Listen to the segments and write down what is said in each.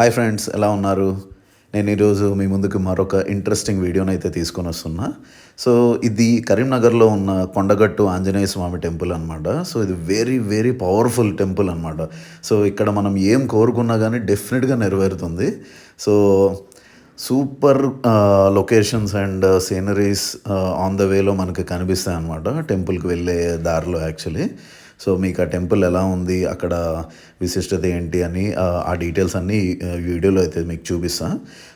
Hi friends ఎలా ఉన్నారు? నేను ఈరోజు మీ ముందుకు మరొక ఇంట్రెస్టింగ్ వీడియోని అయితే తీసుకొని వస్తున్నా. సో ఇది కరీంనగర్లో ఉన్న కొండగట్టు ఆంజనేయ స్వామి టెంపుల్ అనమాట సో ఇది వెరీ వెరీ పవర్ఫుల్ టెంపుల్ అనమాట సో ఇక్కడ మనం ఏం కోరుకున్నా కానీ డెఫినెట్గా నెరవేరుతుంది. So super locations and sceneries on the వేలో మనకి కనిపిస్తాయి అనమాట టెంపుల్కి వెళ్ళే దారిలో యాక్చువల్లీ సో మీకు ఆ టెంపుల్ ఎలా ఉంది అక్కడ విశిష్టత ఏంటి అని ఆ, డీటెయిల్స్ అన్నీ వీడియోలో అయితే మీకు చూపిస్తా.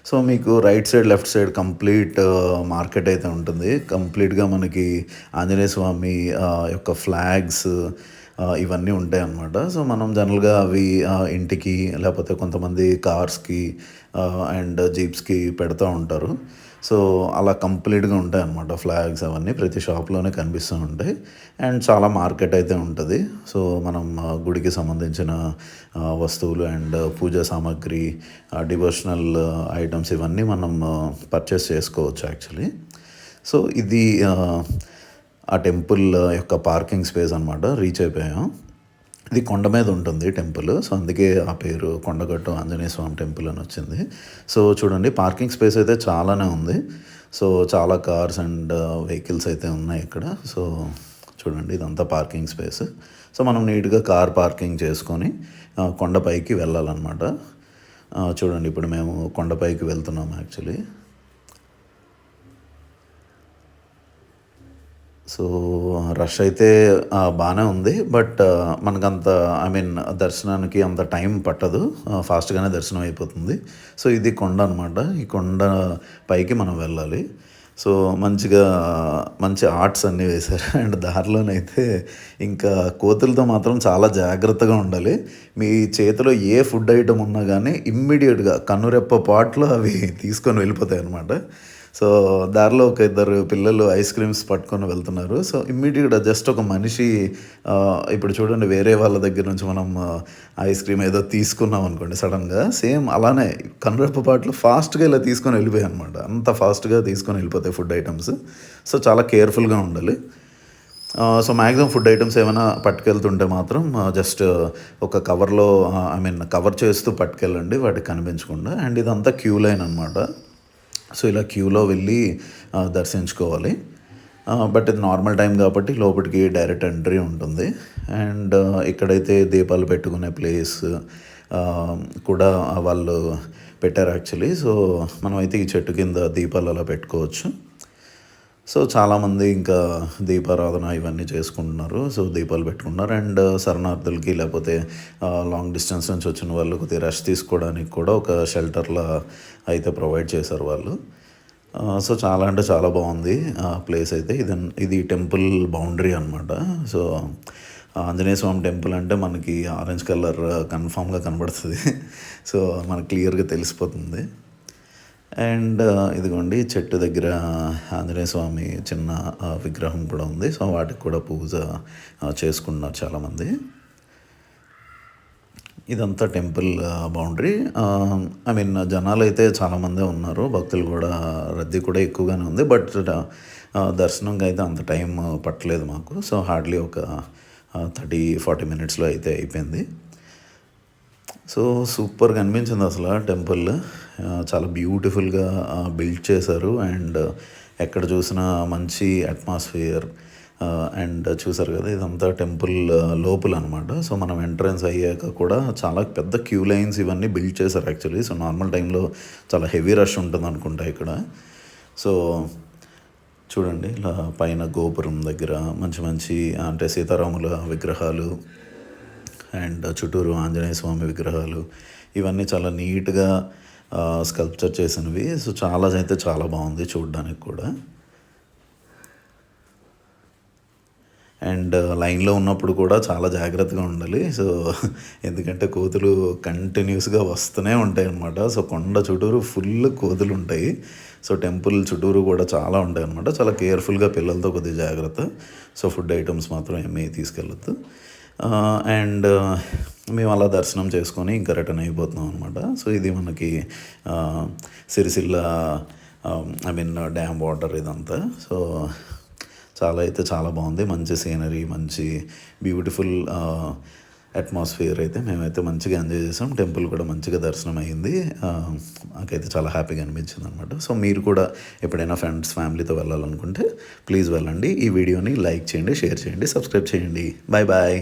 సో మీకు right side left side complete market అయితే ఉంటుంది. కంప్లీట్గా మనకి ఆంజనేయ స్వామి యొక్క ఫ్లాగ్స్ ఇవన్నీ ఉంటాయి అన్నమాట సో మనం జనరల్గా అవి ఇంటికి లేకపోతే కొంతమంది కార్స్కి అండ్ జీప్స్కి పెడతా ఉంటారు. సో అలా కంప్లీట్గా ఉంటాయి అన్నమాట ఫ్లాగ్స్ అవన్నీ ప్రతి షాప్లోనే కనిపిస్తూ ఉంటాయి. అండ్ చాలా మార్కెట్ అయితే ఉంటుంది. సో మనం గుడికి సంబంధించిన వస్తువులు అండ్ పూజా సామాగ్రి డివోషనల్ ఐటమ్స్ ఇవన్నీ మనం పర్చేస్ చేసుకోవచ్చు యాక్చువల్లీ. సో ఇది ఆ, టెంపుల్ యొక్క పార్కింగ్ స్పేస్ అనమాట రీచ్ అయిపోయాం. ఇది కొండ మీద ఉంటుంది టెంపుల్ సో అందుకే ఆ పేరు కొండగట్టు ఆంజనేయ స్వామి టెంపుల్ అని వచ్చింది. సో చూడండి పార్కింగ్ స్పేస్ అయితే చాలానే ఉంది. సో చాలా కార్స్ అండ్ వెహికల్స్ అయితే ఉన్నాయి ఇక్కడ. సో చూడండి ఇదంతా పార్కింగ్ స్పేస్. సో మనం నీట్గా కార్ పార్కింగ్ చేసుకొని కొండపైకి వెళ్ళాలన్నమాట. చూడండి ఇప్పుడు మేము కొండపైకి వెళ్తున్నాం యాక్చువల్లీ. సో రష్ అయితే బాగానే ఉంది. బట్ మనకంత ఐ మీన్ దర్శనానికి అంత టైం పట్టదు. ఫాస్ట్గానే దర్శనం అయిపోతుంది. సో ఇది కొండ అనమాట ఈ కొండ పైకి మనం వెళ్ళాలి. సో మంచిగా మంచి ఆర్ట్స్ అన్నీ వేశారు. అండ్ దారిలోనైతే ఇంకా కోతులతో మాత్రం చాలా జాగ్రత్తగా ఉండాలి. మీ చేతిలో ఏ ఫుడ్ ఐటమ్ ఉన్నా కానీ ఇమ్మీడియట్గా కన్నురెప్ప పాట్లో అవి తీసుకొని వెళ్ళిపోతాయి అనమాట సో దారిలో ఒక ఇద్దరు పిల్లలు ఐస్ క్రీమ్స్ పట్టుకొని వెళ్తున్నారు. సో ఇమ్మీడియట్గా జస్ట్ ఒక మనిషి ఇప్పుడు చూడండి వేరే వాళ్ళ దగ్గర నుంచి మనం ఐస్ క్రీమ్ ఏదో తీసుకున్నాం అనుకోండి సడన్గా సేమ్ అలానే కనురెప్ప పాటలు ఫాస్ట్గా ఇలా తీసుకొని వెళ్ళిపోయాయి అనమాట అంత ఫాస్ట్గా తీసుకొని వెళ్ళిపోతాయి ఫుడ్ ఐటమ్స్. సో చాలా కేర్ఫుల్గా ఉండాలి. సో మ్యాక్సిమం ఫుడ్ ఐటమ్స్ ఏమైనా పట్టుకెళ్తుంటే మాత్రం జస్ట్ ఒక కవర్లో ఐ మీన్ కవర్ చేస్తూ పట్టుకెళ్ళండి వాటికి కనిపించకుండా. అండ్ ఇదంతా క్యూ లైన్ అనమాట సో ఇలా క్యూలో వెళ్ళి దర్శించుకోవాలి. బట్ ఇది నార్మల్ టైం కాబట్టి లోపలికి డైరెక్ట్ ఎంట్రీ ఉంటుంది. అండ్ ఇక్కడైతే దీపాలు పెట్టుకునే ప్లేస్ కూడా వాళ్ళు పెట్టారు యాక్చువల్లీ. సో మనమైతే ఈ చెట్టు కింద దీపాలు అలా పెట్టుకోవచ్చు. సో చాలామంది ఇంకా దీపారాధన ఇవన్నీ చేసుకుంటున్నారు. సో దీపాలు పెట్టుకుంటున్నారు. అండ్ శరణార్థులకి లేకపోతే లాంగ్ డిస్టెన్స్ నుంచి వచ్చిన వాళ్ళు కొద్దిగా రష్ తీసుకోవడానికి కూడా ఒక షెల్టర్లా అయితే ప్రొవైడ్ చేశారు వాళ్ళు. సో చాలా అంటే చాలా బాగుంది. ఆ ప్లేస్ అయితే. ఇది ఇది టెంపుల్ బౌండరీ అనమాట సో ఆంజనేయ స్వామి టెంపుల్ అంటే మనకి ఆరెంజ్ కలర్ కన్ఫామ్గా కనబడుతుంది. సో మనకు క్లియర్గా తెలిసిపోతుంది. అండ్ ఇదిగోండి చెట్టు దగ్గర ఆంజనేయ స్వామి చిన్న విగ్రహం కూడా ఉంది. సో వాటికి కూడా పూజ చేసుకున్నారు చాలామంది. ఇదంతా టెంపుల్ బౌండరీ. ఐ మీన్ జనాలు అయితే చాలామందే ఉన్నారు. భక్తులు కూడా రద్దీ కూడా ఎక్కువగానే ఉంది. బట్ దర్శనంకి అయితే అంత టైం పట్టలేదు మాకు. సో హార్డ్లీ ఒక థర్టీ ఫార్టీ మినిట్స్లో అయితే అయిపోయింది. సో సూపర్గా అనిపించింది అసలు టెంపుల్. చాలా బ్యూటిఫుల్గా బిల్డ్ చేశారు. అండ్ ఎక్కడ చూసినా మంచి అట్మాస్ఫియర్ అండ్ చూసారు కదా ఇదంతా టెంపుల్ లోపల అనమాట సో మనం ఎంట్రన్స్ అయ్యాక కూడా చాలా పెద్ద క్యూ లైన్స్ ఇవన్నీ బిల్డ్ చేశారు యాక్చువల్లీ సో నార్మల్ టైంలో చాలా హెవీ రష్ ఉంటుంది అనుకుంటా ఇక్కడ. సో చూడండి ఇలా పైన గోపురం దగ్గర మంచి మంచి అంటే సీతారాముల విగ్రహాలు అండ్ చుట్టూరు ఆంజనేయ స్వామి విగ్రహాలు ఇవన్నీ చాలా నీట్గా స్కల్ప్చర్ చేసినవి. సో చాలా అయితే చాలా బాగుంది చూడడానికి కూడా. అండ్ లైన్లో ఉన్నప్పుడు కూడా చాలా జాగ్రత్తగా ఉండాలి. సో ఎందుకంటే కోతులు కంటిన్యూస్గా వస్తూనే ఉంటాయి అన్నమాట. సో కొండ చుట్టూరు ఫుల్ కోతులు ఉంటాయి. సో టెంపుల్ చుట్టూరు కూడా చాలా ఉంటాయి అన్నమాట. చాలా కేర్ఫుల్గా పిల్లలతో కొద్దిగా జాగ్రత్త. సో ఫుడ్ ఐటమ్స్ మాత్రం ఏమీ తీసుకెళ్ళొద్దు. అండ్ మేము అలా దర్శనం చేసుకొని ఇంకా రిటర్న్ అయిపోతున్నాం అనమాట సో ఇది మనకి Sircilla I mean dam water ఇదంతా. సో చాలా అయితే చాలా బాగుంది. మంచి సీనరీ మంచి బ్యూటిఫుల్ అట్మాస్ఫియర్ అయితే మేమైతే మంచిగా ఎంజాయ్ చేసాం. టెంపుల్ కూడా మంచిగా దర్శనం అయ్యింది నాకైతే చాలా హ్యాపీగా అనిపించింది అనమాట సో మీరు కూడా ఎప్పుడైనా ఫ్రెండ్స్ ఫ్యామిలీతో వెళ్ళాలనుకుంటే ప్లీజ్ వెళ్ళండి. ఈ వీడియోని లైక్ చేయండి షేర్ చేయండి సబ్స్క్రైబ్ చేయండి. Bye bye